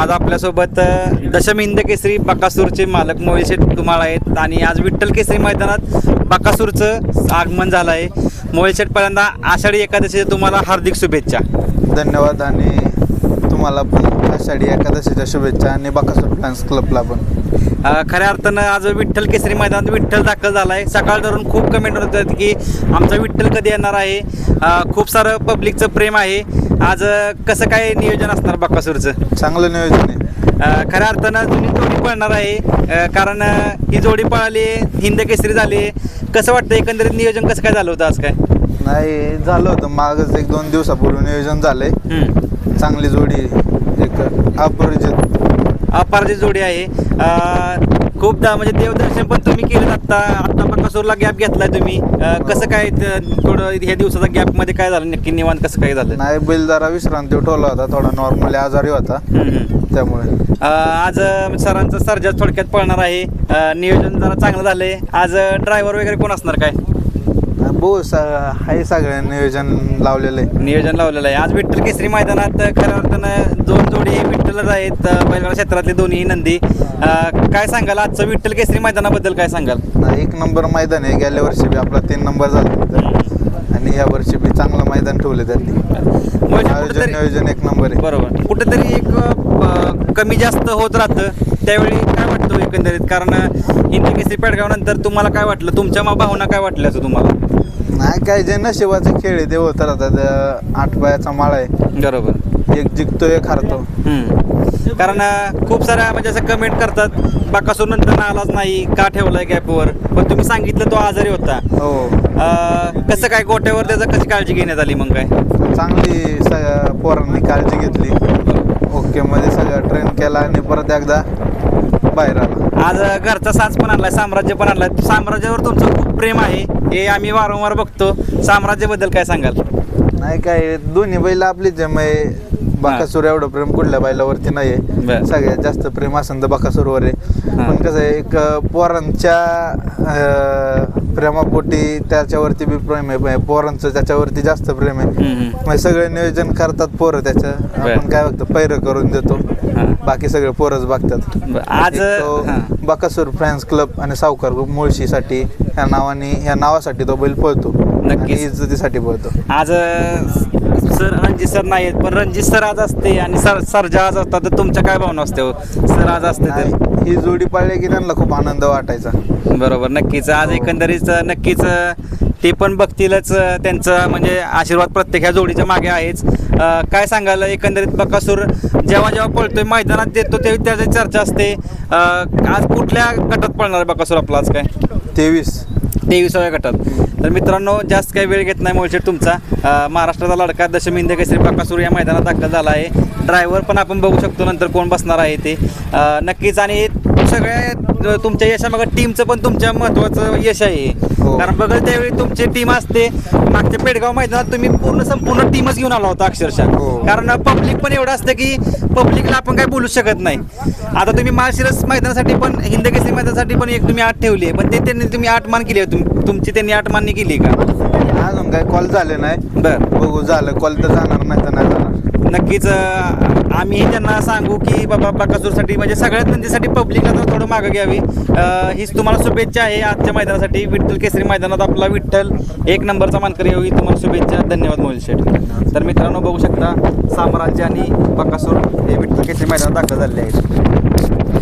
आज आपल्यासोबत अ, दशम हिंद केसरी बकासूरचे मालक मोहिल शेठ आहेत आणि आज विठ्ठल केसरी मैदानात बकासूरचं आगमन झालं आहे मोहिल शेठ पहिल्यांदा आषाढी एकादशीच्या तुम्हाला हार्दिक शुभेच्छा. धन्यवाद आणि तुम्हाला पण आषाढी एकादशीच्या शुभेच्छा आणि बकासूर फॅन्स क्लबला पण. खऱ्या अर्थानं आज विठ्ठल केसरी मैदानात विठ्ठल दाखल झाला आहे सकाळ धरून खूप कमेंट होत आहेत की आमचा विठ्ठल कधी येणार आहे? खूप सारं पब्लिकचं प्रेम आहे. आज कसं काय नियोजन असणार बकासूरचं? चांगलं नियोजन आहे. खऱ्या अर्थानं जुनी जोडी पळणार आहे. कारण ही जोडी पळाली हिंद केसरी झाली. कसं वाटतं एकंदरीत नियोजन कसं काय झालं होतं आज काय? नाही झालं होतं. मागच एक दोन दिवसापूर्वी नियोजन झालंय. चांगली जोडी एक अपरिचित अपारची जोडी आहे. खूपदा म्हणजे देवदर्शन पण तुम्ही केलं आता आता बकासूरला गॅप घेतलाय तुम्ही. अ, कसं काय थोडं ह्या दिवसाचा गॅपमध्ये काय झालं? नक्की निवांत कसं काय झालं? नाही बैल जरा विश्रांती ठेवला होता थोडा नॉर्मली आजारी होता. त्यामुळे. आज सरांचं सर्जा थोडक्यात पळणार आहे. नियोजन जरा चांगलं झालंय. आज ड्रायव्हर वगैरे कोण असणार काय? बो स आहे सगळ्या नियोजन लावलेलं आहे नियोजन लावलेलं आहे. आज विठ्ठल केसरी मैदानात खऱ्या अर्थानं दोन जोडी विठ्ठलच आहेत. बैलगाडा क्षेत्रातले दोन्ही नंदी. अ, काय सांगाल? आजचं विठ्ठल केसरी मैदानाबद्दल काय सांगाल? नाही, एक नंबर मैदान आहे. गेल्या वर्षी बी आपला तीन नंबर झाला. आणि या वर्षी बी चांगलं मैदान ठेवलं त्यांनी. म्हणजे आयोजन कुठेतरी- नियोजन एक नंबर आहे. बरोबर. कुठेतरी एक अ, कमी जास्त होत राहतं. त्यावेळी काय वाटतं? एकंदरीत. कारण हिंदी केसरी पेडगाव नंतर तुम्हाला काय वाटलं? तुमच्या मा- भावना काय वाटल्या असं तुम्हाला? नाही काय जे नशिबाचे खेळ आहे ते होत राहतात आठ पायाचा माळा आहे. बरोबर. एक जिंकतो एक हारतो. हम्म. कारण अ, खूप साऱ्या म्हणजे असं कमेंट करतात बाकासूर नंतर आलाच नाही का ठेवलाय गॅपवर पण तुम्ही सांगितलं तो आजारी होता. हो. अ, कसं काय गोट्यावर त्याचं कशी काळजी घेण्यात आली मग काय? चांगली स- पोरांनी काळजी घेतली. ओके मध्ये सगळं ट्रेन केला आणि परत एकदा बाहेर आला आज घरचा साज पण आणलाय साम्राज्य पण आणलाय साम्राज्यावर तुमचं खूप प्रेम आहे हे आम्ही वारंवार बघतो साम्राज्याबद्दल काय सांगाल नाही काय दोन्ही बैल आपलीच आहे मग बाकासूर एवढं प्रेम कुठल्या बैलावरती नाही बर. सगळ्यात जास्त प्रेम असेल तर बाकासूरवर आहे. पण कसं आहे एक पोरांच्या अं, प्रेमापोटी त्याच्यावरती बी प्रेम आहे पोरांचं त्याच्यावरती जास्त प्रेम आहे हम्म, हम्म. सगळे नियोजन करतात पोरं त्याचं बर. आपण काय बघतो पैर करून देतो. बाकी सगळे पोरच बघतात आज एक तो हा. बकासूर फॅन्स क्लब आणि सावकार ग्रुप मुळशीसाठी ह्या नावाने ह्या नावासाठी तो बैल पळतो नक्कीच. आणि इज्जतीसाठी पळतो आज अ, सर रणजित सर नाही आहेत पण रणजित सर आज असते आणि सर सरजा आज असतात तर तुमच्या काय भावना असते हो? सर आज असते तर ही जोडी पाळली की त्यांना खूप आनंद वाटायचा बरोबर नक्कीच आज हो. एकंदरीत अ, नक्कीच अ, ते पण बघतीलच त्यांचा म्हणजे आशीर्वाद प्रत्येक ह्या जोडीच्या मागे आहेच. काय सांगाल एकंदरीत बकासूर जेव्हा जेव्हा पळतोय मैदानात देतो तेव्हा त्याची चर्चा असते. आज कुठल्या गटात पळणार बकासूर आपला आज काय? तेवीस. तेविसाव्या गटात. तर मित्रांनो जास्त काही वेळ घेत नाही मोलशेट तुमचा. महाराष्ट्राचा लडका दशमिंद केसरी बकासूर या मैदानात दाखल झाला आहे. ड्रायव्हर पण आपण बघू शकतो नंतर कोण बसणार आहे ते. नक्कीच आणि सगळ्या तुमच्या यशामागं टीमचं पण तुमच्या महत्त्वाचं यश आहे. हो. कारण बघल त्यावेळी तुमची टीम असते. मागच्या पेडगाव मैदानात तुम्ही पूर्ण संपूर्ण टीमच घेऊन आला होता अक्षरशः. हो. कारण पब्लिक पण एवढं असतं की पब्लिकला आपण काय बोलू शकत नाही. आता तुम्ही माळशिरस मैदानासाठी पण हिंद केसरी मैदानासाठी पण एक तुम्ही आठ ठेवली आहे. पण ते त्यांनी तुम्ही आठ मान केली आहे. तुम- तुमची त्यांनी आठ मान्य केली का? अजून काय कॉल झाले नाही. बर. बघू झालं कॉल तर जाणार नाही तर नाही जाणार. नक्कीच अं, आम्ही त्यांना सांगू की बाबा बकासूरसाठी म्हणजे सगळ्यात नंदीसाठी पब्लिकला तर थोडं मागं घ्यावी. अं, हीच तुम्हाला शुभेच्छा आहे आजच्या मैदानासाठी. विठ्ठल केसरी मैदानात आपला विठ्ठल. एक नंबरचा मानकरी होई तुम्हाला शुभेच्छा. धन्यवाद मोहिल शेठ. तर मित्रांनो बघू शकता साम्राज्य आणि बकासूर हे विठ्ठल केसरी मैदानात दाखल झाले आहेत.